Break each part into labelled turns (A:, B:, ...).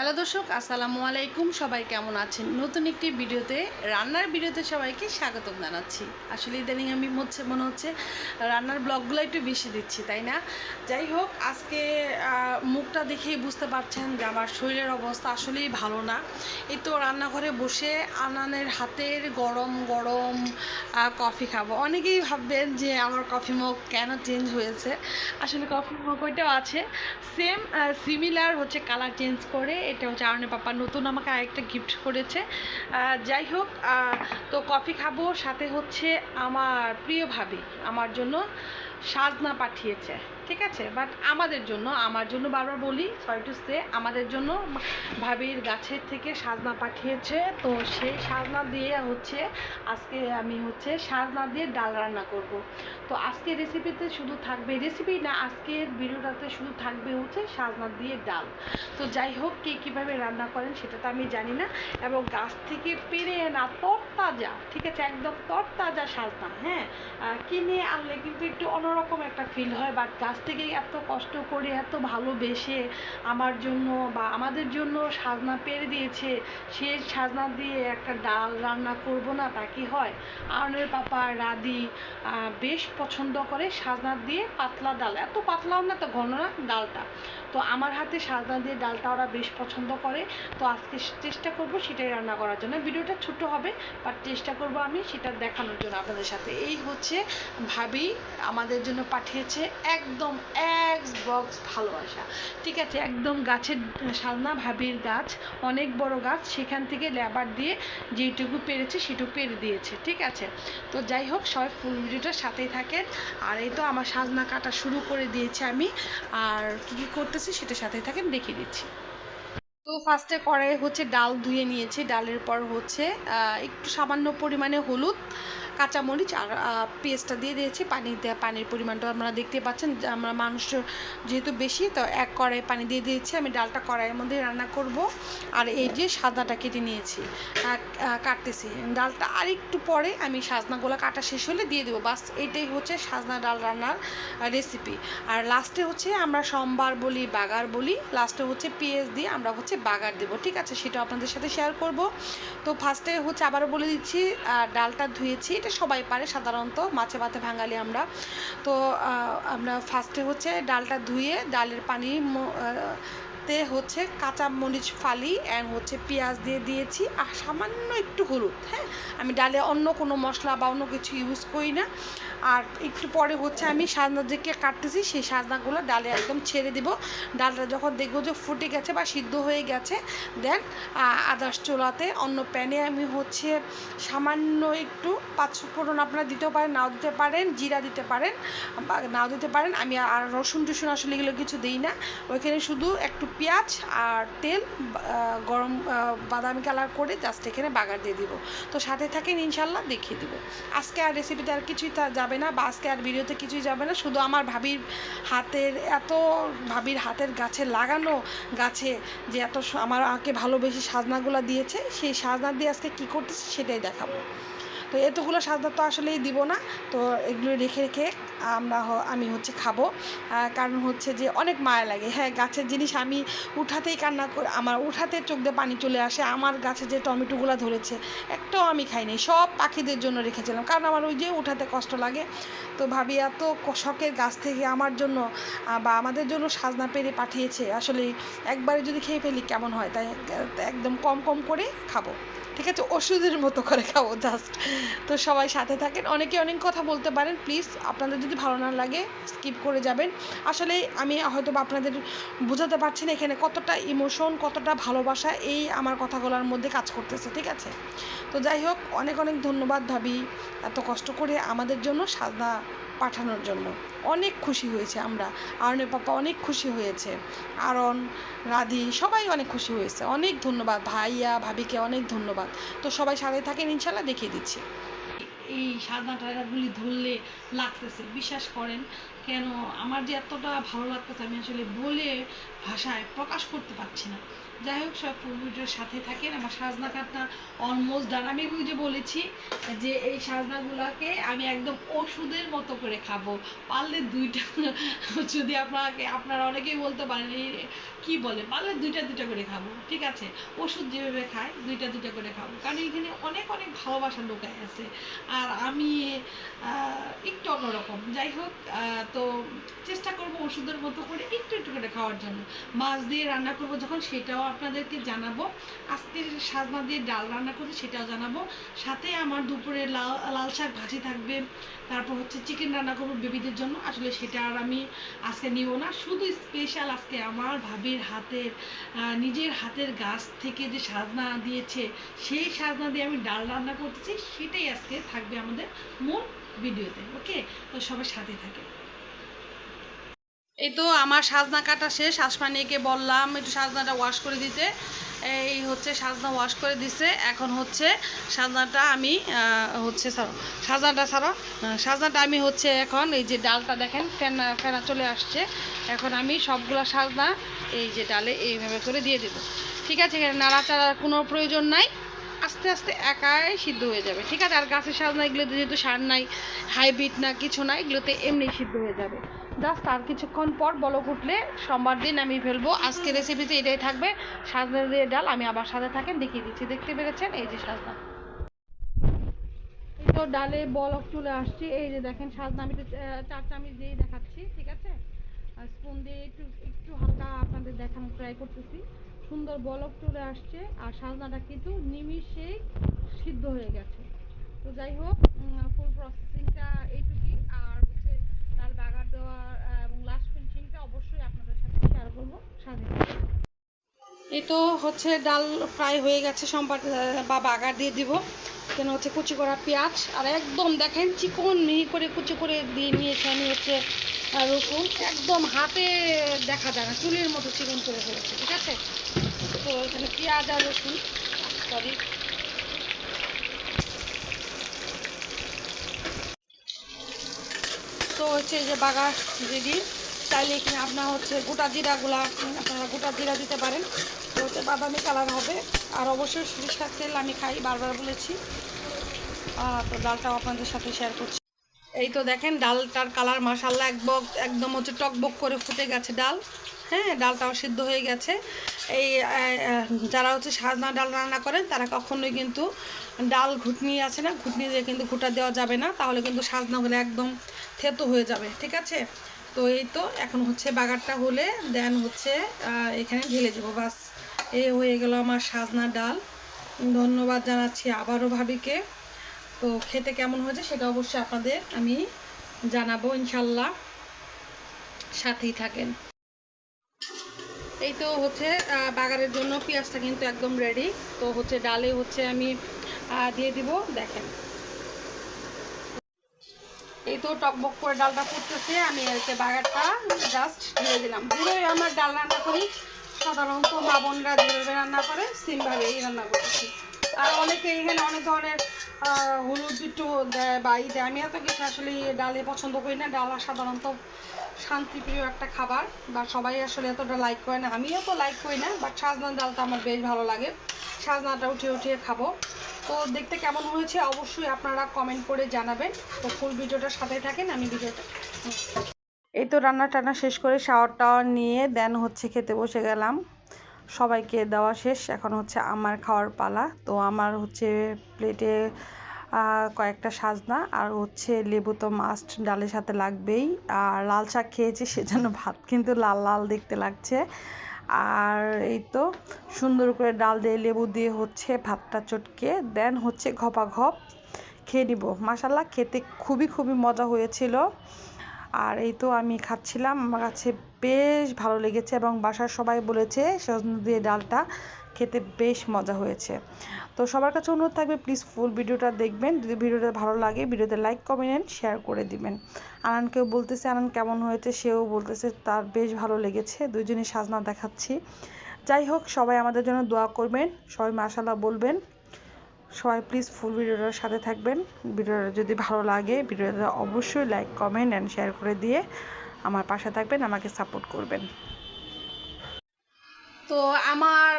A: Hello দর্শক, আসসালামু আলাইকুম। সবাই কেমন আছেন? নতুন একটি ভিডিওতে, রান্নার ভিডিওতে সবাইকে স্বাগতম জানাচ্ছি। আসলে ইদানিং আমি হচ্ছে, মনে হচ্ছে রান্নার ব্লগগুলো একটু বেশি দিচ্ছি, তাই না? যাই হোক, আজকে মুখটা দেখেই বুঝতে পারছেন যে আমার শরীরের অবস্থা আসলেই ভালো না। এই তো রান্নাঘরে বসে আনানের হাতের গরম গরম কফি খাব। অনেকেই ভাববেন যে আমার কফি মুখ কেন চেঞ্জ হয়েছে? আসলে কফি মগ ওইটাও আছে। সেম সিমিলার হচ্ছে কালার চেঞ্জ করে এটা হচ্ছে আরনে পাপা নতুন আমাকে আরেকটা গিফট করেছে। যাই হোক তো কফি খাব, সাথে হচ্ছে আমার প্রিয় ভাবি, আমার জন্য সাজনা পাঠিয়েছে, ঠিক আছে? বাট আমাদের জন্য, আমার জন্য বারবার বলি সরি টু সে আমাদের জন্য ভাবির গাছের থেকে সাজনা পাঠিয়েছে। তো সেই সাজনা দিয়ে হচ্ছে, আজকে আমি হচ্ছে সাজনা দিয়ে ডাল রান্না করব। তো আজকে রেসিপিতে শুধু থাকবে রেসিপি না, আজকের ভিডিওটাতে শুধু থাকবে হচ্ছে সাজনা দিয়ে ডাল। তো যাই হোক, কে কীভাবে রান্না করেন সেটা তো আমি জানি না। এবং গাছ থেকে পেরে না তরতাজা, ঠিক আছে? একদম তরতাজা সাজনা হ্যাঁ? কিনে আনলে কিন্তু একটু অন্যরকম একটা ফিল হয় বাট গাছ থেকে এত কষ্ট করে, এত ভালোবেসে আমার জন্য বা আমাদের জন্য সাজনা পেরে দিয়েছে, সে সাজনা দিয়ে একটা ডাল রান্না করব না তা কি হয়? আরনের পাপা রাদি বেশ পছন্দ করে সাজনা দিয়ে পাতলা ডাল। এত পাতলাও না তো ঘন না, ডালটা। তো আমার হাতে সাজনা দিয়ে ডালটা ওরা বেশ পছন্দ করে। তো আজকে চেষ্টা করব সেটাই রান্না করার জন্য। ভিডিওটা ছোট হবে বাট চেষ্টা করব আমি সেটা দেখানোর জন্য আপনাদের সাথে। এই হচ্ছে ভাবি, আমাদের জন্য পাঠিয়েছে একদম এক বক্স ভালোবাসা। ঠিক আছে, একদম গাছের সালনা ভাবির গাছ, অনেক বড় গাছ, সেখান থেকে লেবার দিয়ে যেটুকু পেরেছে সেটুকু পেরে দিয়েছে, ঠিক আছে? তো যাই হোক, সবাই ফুল ভিডিওটার সাথেই থাকেন। আর এই তো আমার সাজনা কাটা শুরু করে দিয়েছি আমি। আর কী কী করতেছি সেটার সাথেই থাকেন, দেখিয়ে দিচ্ছি। তো ফার্স্টে কড়াই হচ্ছে ডাল ধুয়ে নিয়েছি। ডালের পর হচ্ছে একটু সামান্য পরিমাণে হলুদ, কাঁচামরিচ আর পেস্টটা দিয়ে দিয়েছি। পানি পানির পরিমাণটা আপনারা দেখতে পাচ্ছেন। আমরা মানুষ যেহেতু বেশি, তো এক কড়াই পানি দিয়ে দিয়েছি। আমি ডালটা কড়াইয়ের মধ্যে রান্না করব। আর এই যে সাদাটা কেটে নিয়েছি কাটতেছি। ডালটা আর একটু পরে আমি সাজনাগুলো কাটা শেষ হলে দিয়ে দেবো। বাস এটাই হচ্ছে সাজনা ডাল রান্নার রেসিপি আর লাস্টে হচ্ছে আমরা সোমবার বলি, বাগার বলি। লাস্টে হচ্ছে পেঁয়াজ দিয়ে আমরা হচ্ছে বাগার দেবো, ঠিক আছে? সেটা আপনাদের সাথে শেয়ার করব। তো ফার্স্টে হচ্ছে আবারও বলে দিচ্ছি ডালটা ধুয়েছি, এটা সবাই পারে সাধারণত, মাছে ভাতে ভাঙালি আমরা। তো আমরা ফার্স্টে হচ্ছে ডালটা ধুয়ে, ডালের পানি ম- আহ, তে হচ্ছে কাঁচা মরিচ ফালি অ্যান্ড হচ্ছে পেঁয়াজ দিয়ে দিয়েছি। আর সামান্য একটু হলুদ হ্যাঁ? আমি ডালে অন্য কোনো মশলা বা অন্য কিছু ইউজ করি না। আর একটু পরে হচ্ছে আমি সাজনা দিকে কাটতেছি সেই সাজনাগুলো ডালে একদম ছেড়ে দিব। ডালটা যখন দেখব যে ফুটে গেছে বা সিদ্ধ হয়ে গেছে দেন আদার্স চুলাতে অন্য প্যানে আমি হচ্ছে সামান্য একটু পাঁচ ফোড়ন আপনারা দিতেও পারেন নাও দিতে পারেন জিরা দিতে পারেন বা নাও দিতে পারেন। আমি আর রসুন টসুন আসলে এগুলো কিছু দিই না। ওইখানে শুধু একটু পেঁয়াজ আর তেল গরম বাদামি কালার করে জাস্ট এখানে বাগার দিয়ে দিব। তো সাথে থাকেন ইনশাল্লাহ দেখিয়ে দিব। আজকে আর রেসিপিতে আর কিছুই যাবে না বা আজকে আর ভিডিওতে কিছুই যাবে না, শুধু আমার ভাবির হাতের, এত ভাবির হাতের গাছে লাগানো গাছে যে এত আমার আগে ভালোবেসে সাজনাগুলো দিয়েছে, সেই সাজনা দিয়ে আজকে কী করতেছে সেটাই দেখাবো। তো এতগুলো সাজনা তো আসলেই দিব না। তো এগুলো রেখে রেখে আমরা আমি হচ্ছে খাব। কারণ হচ্ছে যে অনেক মায়া লাগে। হ্যাঁ গাছের জিনিস আমি উঠাতেই কান্না করে, আমার উঠাতে চোখ দিয়ে পানি চলে আসে। আমার গাছে যে টমেটোগুলো ধরেছে, একটাও আমি খাইনি সব পাখিদের জন্য রেখেছিলাম। কারণ আমার ওই যে উঠাতে কষ্ট লাগে। তো ভাবি, এত শখের গাছ থেকে আমার জন্য বা আমাদের জন্য সাজনা পেরে পাঠিয়েছে। আসলে একবারে যদি খেয়ে ফেলি কেমন হয়? তাই, একদম কম কম করে খাব। ঠিক আছে? ওষুধের মতো করে খাব জাস্ট তো সবাই সাথে থাকেন। অনেকে অনেক কথা বলতে পারেন প্লিজ আপনাদের যদি ভালো না লাগে স্কিপ করে যাবেন। আসলে আমি হয়তো বা আপনাদের বোঝাতে পারছি না এখানে কতটা ইমোশন কতটা ভালোবাসা এই আমার কথাগুলোর মধ্যে কাজ করতেছে, ঠিক আছে? তো যাই হোক, অনেক অনেক ধন্যবাদ ভাবি, এত কষ্ট করে আমাদের জন্য সাজনা পাঠানোর জন্য। অনেক খুশি হয়েছে আমরা। আরনের পাপা অনেক খুশি হয়েছে। আরন, রাধি সবাই অনেক খুশি হয়েছে। অনেক ধন্যবাদ। ভাইয়া, ভাবিকে অনেক ধন্যবাদ। তো সবাই সাথে থাকেন, ইনশাল্লাহ দেখিয়ে দিচ্ছি। এই সাদা টাকাগুলি ধরলে লাগতেছে। বিশ্বাস করেন, কেন আমার যে এতটা ভালো লাগতেছে আমি আসলে বলে ভাষায় প্রকাশ করতে পারছি না। যাই হোক, সব ভিডিওর সাথে থাকেন। আমার সাজনা কাটনা অলমোস্ট ডান আমি যে বলেছি যে এই সাজনাগুলোকে আমি একদম ওষুধের মতো করে খাব। পারলে দুইটা, যদি আপনাকে, আপনারা অনেকেই বলতে পারেন কি বলে? পারলে দুইটা দুইটা করে খাব, ঠিক আছে? ওষুধ যেভাবে খায় দুইটা দুইটা করে খাব। কারণ এখানে অনেক অনেক ভালোবাসার লোকাই আছে। আর আমি একটু অন্যরকম। যাই হোক তো চেষ্টা করব ওষুধের মতো করে একটু একটু করে খাওয়ার জন্য। মাছ দিয়ে রান্না করব যখন, সেটাও আপনাদেরকে জানাব। আজকের সাজনা দিয়ে ডাল রান্না করছি সেটাও জানাব। সাথে আমার দুপুরে লাল লাল শাক ভাজি থাকবে। তারপর হচ্ছে চিকেন রান্না করব বেবিদের জন্য। আসলে সেটা আর আমি আজকে নিব না। শুধু স্পেশাল আজকে আমার ভাবির হাতের নিজের হাতের গাছ থেকে যে সাজনা দিয়েছে, সেই সাজনা দিয়ে আমি ডাল রান্না করতেছি। সেটাই আজকে থাকবে আমাদের মূল ভিডিওতে। ওকে তো সবার সাথে থাকে এই তো আমার সাজনা কাটা শেষ, আসমানিকে বললাম একটু সাজনাটা ওয়াশ করে দিতে। এই হচ্ছে সাজনা ওয়াশ করে দিছে। এখন হচ্ছে সাজনাটা আমি হচ্ছে সাজনাটা ছাড়ো সাজনাটা আমি হচ্ছে এখন এই যে ডালটা দেখেন, ফেনা ফেনা চলে আসছে। এখন আমি সবগুলা সাজনা এই যে ডালে এইভাবে করে দিয়ে দেবো। ঠিক আছে, এখানে নাড়াচাড়ার কোনো প্রয়োজন নাই। আস্তে আস্তে একাই সিদ্ধ হয়ে যাবে। ঠিক আছে, আর গাছের সাজনা এগুলোতে যেহেতু সার নাই, হাইব্রিড না, কিছু না, এগুলোতে এমনি সিদ্ধ হয়ে যাবে। জাস্ট আর কিছুক্ষণ পর বলক উঠলে সোমবার দিন আমি ফেলব। আজকে রেসিপিতে এটাই থাকবে। সাজনা দিয়ে ডাল, আমি আবার সাথে থাকেন, দেখিয়ে দিচ্ছি। দেখতে পেরেছেন? এই যে সাজনা। তো ডালে বলক চলে আসছে। এই যে দেখেন সাজনা, আমি চার চামচ দিয়েই দেখাচ্ছি, ঠিক আছে? স্পুন দিয়ে একটু একটু হালকা আপনাদের দেখানো ট্রাই করতেছি। সুন্দর বলক চলে আসছে আর সাজনাটা কিন্তু নিমিষেই সিদ্ধ হয়ে গেছে। তো যাই হোক ফুল প্রসেসিংটা হচ্ছে বাগার দেওয়া এবং লাস্ট ফিনিশিংটা অবশ্যই আপনাদের সাথে শেয়ার করব। থাকবেন। এই তো হচ্ছে ডাল প্রায় হয়ে গেছে সম্পাদ বা বাগার দিয়ে দিব। কেন হচ্ছে কুচি করা পেঁয়াজ। আর একদম দেখেন চিকন মিহি করে কুচি করে দিয়ে নিয়েছে আমি হচ্ছে রসুন একদম হাতে দেখা যায় না, চুলের মতো চিকন করে ফেলেছে ঠিক আছে? তো এখানে পেঁয়াজ আর রসুন সরি তো হচ্ছে এই যে বাগা রেডি চাইলে এখানে আপনার হচ্ছে গোটা জিরাগুলা আপনারা গোটা জিরা দিতে পারেন। তো হচ্ছে বাদামি কালার হবে। আর অবশ্যই সরিষার তেল আমি খাই, বারবার বলেছি। তো ডালটাও আপনাদের সাথে শেয়ার করছি। এই তো দেখেন ডালটার কালার মাসাল্লাহ একবক একদম হচ্ছে টকবক করে ফুটে গেছে ডাল। হ্যাঁ ডালটাও সিদ্ধ হয়ে গেছে। এই যারা হচ্ছে সাজনা ডাল রান্না করেন, তারা কখনোই কিন্তু ডাল ঘুটনি আছে না, ঘুটনি দিয়ে কিন্তু ঘুটা দেওয়া যাবে না, তাহলে কিন্তু সাজনা হলে একদম থেতো হয়ে যাবে, ঠিক আছে? তো এই তো, এখন হচ্ছে বাগারটা হলে, দেন হচ্ছে এখানে ঢেলে দেবো, বাস। এই হয়ে গেল আমার সাজনা ডাল। ধন্যবাদ জানাচ্ছি আবারও ভাবিকে। তো খেতে কেমন হয়েছে সেটা অবশ্যই আপনাদের আমি জানাব ইনশাল্লাহ সাথেই থাকেন। এই তো হচ্ছে বাগারের জন্য পেঁয়াজটা কিন্তু একদম রেডি তো হচ্ছে ডালে হচ্ছে আমি দিয়ে দিব, দেখেন। এই তো টকবক করে ডালটা ফুটতেছে, আমি এতে বাগারটা জাস্ট ঢেলে দিলাম। যেভাবে আমার ডাল রান্না করি। সাধারণত মা বোনরা যেভাবে রান্না করে, সেমভাবেই রান্না করতেছি। আর অনেকে এখানে অনেক ধরনের হলুদ একটু দেয় বা দেয়। আমি এত কিছু আসলে ডালে পছন্দ করি না। ডাল সাধারণত শান্তিপ্রিয় একটা খাবার, বা সবাই আসলে এতটা লাইক করে না। আমিও তো লাইক করি না বাট সাজনা ডালটা আমার বেশ ভালো লাগে। সাজনাটা উঠিয়ে উঠিয়ে খাব। তো দেখতে কেমন হয়েছে অবশ্যই আপনারা কমেন্ট করে জানাবেন। তো ফুল ভিডিওটার সাথে থাকেন, আমি ভিডিওটা এই তো রান্না টান্না শেষ করে শাওয়ার টাওয়ার নিয়ে দেন হচ্ছে খেতে বসে গেলাম। সবাইকে দেওয়া শেষ। এখন হচ্ছে আমার খাওয়ার পালা। তো আমার হচ্ছে প্লেটে কয়েকটা সাজনা আর হচ্ছে লেবু তো মাস্ট ডালের সাথে লাগবেই। আর লাল শাক খেয়েছি, সেজন্য ভাত কিন্তু লাল লাল দেখতে লাগছে। আর এই তো সুন্দর করে ডাল দিয়ে লেবু দিয়ে হচ্ছে ভাতটা চটকে, দেন হচ্ছে ঘপা ঘপ খেয়ে নিব। মাসাল্লাহ খেতে খুবই খুবই মজা হয়েছিল। আর এই তো আমি খাচ্ছিলাম, আমার কাছে বেশ ভালো লেগেছে এবং বাসার সবাই বলেছে সজনে দিয়ে ডালটা খেতে বেশ মজা হয়েছে। তো সবার কাছে অনুরোধ থাকবে প্লিজ ফুল ভিডিওটা দেখবেন। যদি ভিডিওটা ভালো লাগে, ভিডিওতে লাইক কমেন্ট শেয়ার করে দিবেন। আনানকেও বলতেছে, আনান কেমন হয়েছে? সেও বলতেছে, তার বেশ ভালো লেগেছে দুজনই সাজনা দেখাচ্ছি। যাই হোক, সবাই আমাদের জন্য দোয়া করবেন, সবাই মাশাল্লাহ বলবেন। সবাই প্লিজ ফুল ভিডিওটার সাথে থাকবেন। ভিডিওটা যদি ভালো লাগে ভিডিওটা অবশ্যই লাইক কমেন্ট অ্যান্ড শেয়ার করে দিয়ে আমার পাশে থাকবেন আমাকে সাপোর্ট করবেন। তো আমার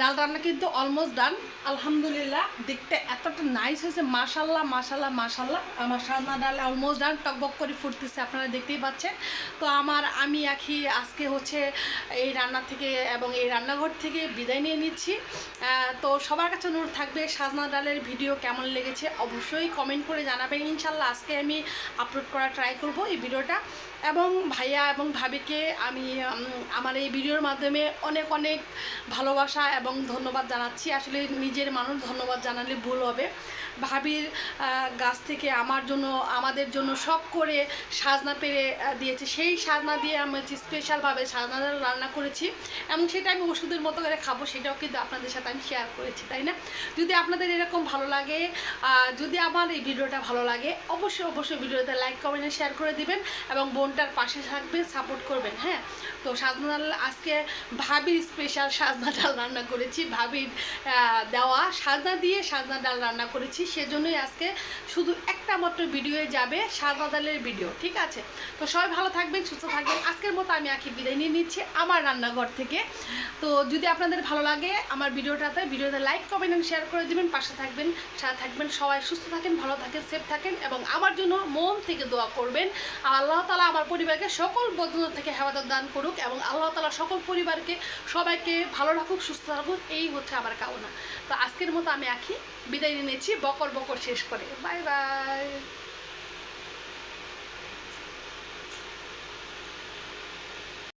A: ডাল রান্না কিন্তু অলমোস্ট ডান আলহামদুলিল্লাহ, দেখতে এতটা নাইস হয়েছে। মাশাল্লাহ মাশাল্লাহ মাশাল্লাহ আমার সাজনা ডাল অলমোস্ট ডান টকবক করে ফুটতেছে, আপনারা দেখতেই পাচ্ছেন। তো আমার, আমি আখি আজকে হচ্ছে এই রান্না থেকে এবং এই রান্নাঘর থেকে বিদায় নিয়ে নিচ্ছি। তো সবার কাছে অনুরোধ থাকবে, সাজনা ডালের ভিডিও কেমন লেগেছে অবশ্যই কমেন্ট করে জানাবেন। ইনশাল্লাহ আজকে আমি আপলোড করা ট্রাই করব এই ভিডিওটা এবং ভাইয়া এবং ভাবিকে আমি আমার এই ভিডিওর মাধ্যমে অনেক অনেক অনেক ভালোবাসা এবং ধন্যবাদ জানাচ্ছি। আসলে নিজের মানুষ ধন্যবাদ জানালে ভুল হবে। ভাবির গাছ থেকে আমার জন্য, আমাদের জন্য শখ করে সাজনা পেরে দিয়েছে। সেই সাজনা দিয়ে আমি স্পেশালভাবে সাজনা রান্না করেছি এবং সেটা আমি ওষুধের মতো করে খাব, সেটাও কিন্তু আপনাদের সাথে আমি শেয়ার করেছি, তাই না? যদি আপনাদের এরকম ভালো লাগে যদি আমার এই ভিডিওটা ভালো লাগে, অবশ্যই অবশ্যই ভিডিওতে লাইক কমেন্ট শেয়ার করে দিবেন এবং বোনটার পাশে থাকবেন সাপোর্ট করবেন হ্যাঁ? তো সাজনা আজকে ভাবির স্পেশাল সাজনা ডাল রান্না করেছি, ভাবির দেওয়া সাজনা দিয়ে সাজনা ডাল রান্না করেছি, সেজন্যই আজকে শুধু একটা মাত্র ভিডিওয়ে যাবে, সাজনা ডালের ভিডিও ঠিক আছে? তো সবাই ভালো থাকবেন, সুস্থ থাকবেন। আজকের মতো আমি আখি বিদায় নিয়ে নিচ্ছি আমার রান্নাঘর থেকে। তো যদি আপনাদের ভালো লাগে আমার ভিডিওটাতে, ভিডিওতে লাইক কমেন্ট এবং শেয়ার করে দিবেন, পাশে থাকবেন, সাথে থাকবেন। সবাই সুস্থ থাকেন, ভালো থাকেন সেফ থাকেন এবং আমার জন্য মন থেকে দোয়া করবেন। আল্লাহ তালা আমার পরিবারকে সকল বদনত থেকে হেফাজত দান করুক এবং আল্লাহ তালা সকল পরিবারকে সবাইকে ভালো রাখুক, সুস্থ রাখুক, এই হচ্ছে আমার কামনা। তো আজকের মতো আমি আঁকি বিদায় নিয়েছি বকর বকর শেষ করে। Bye bye.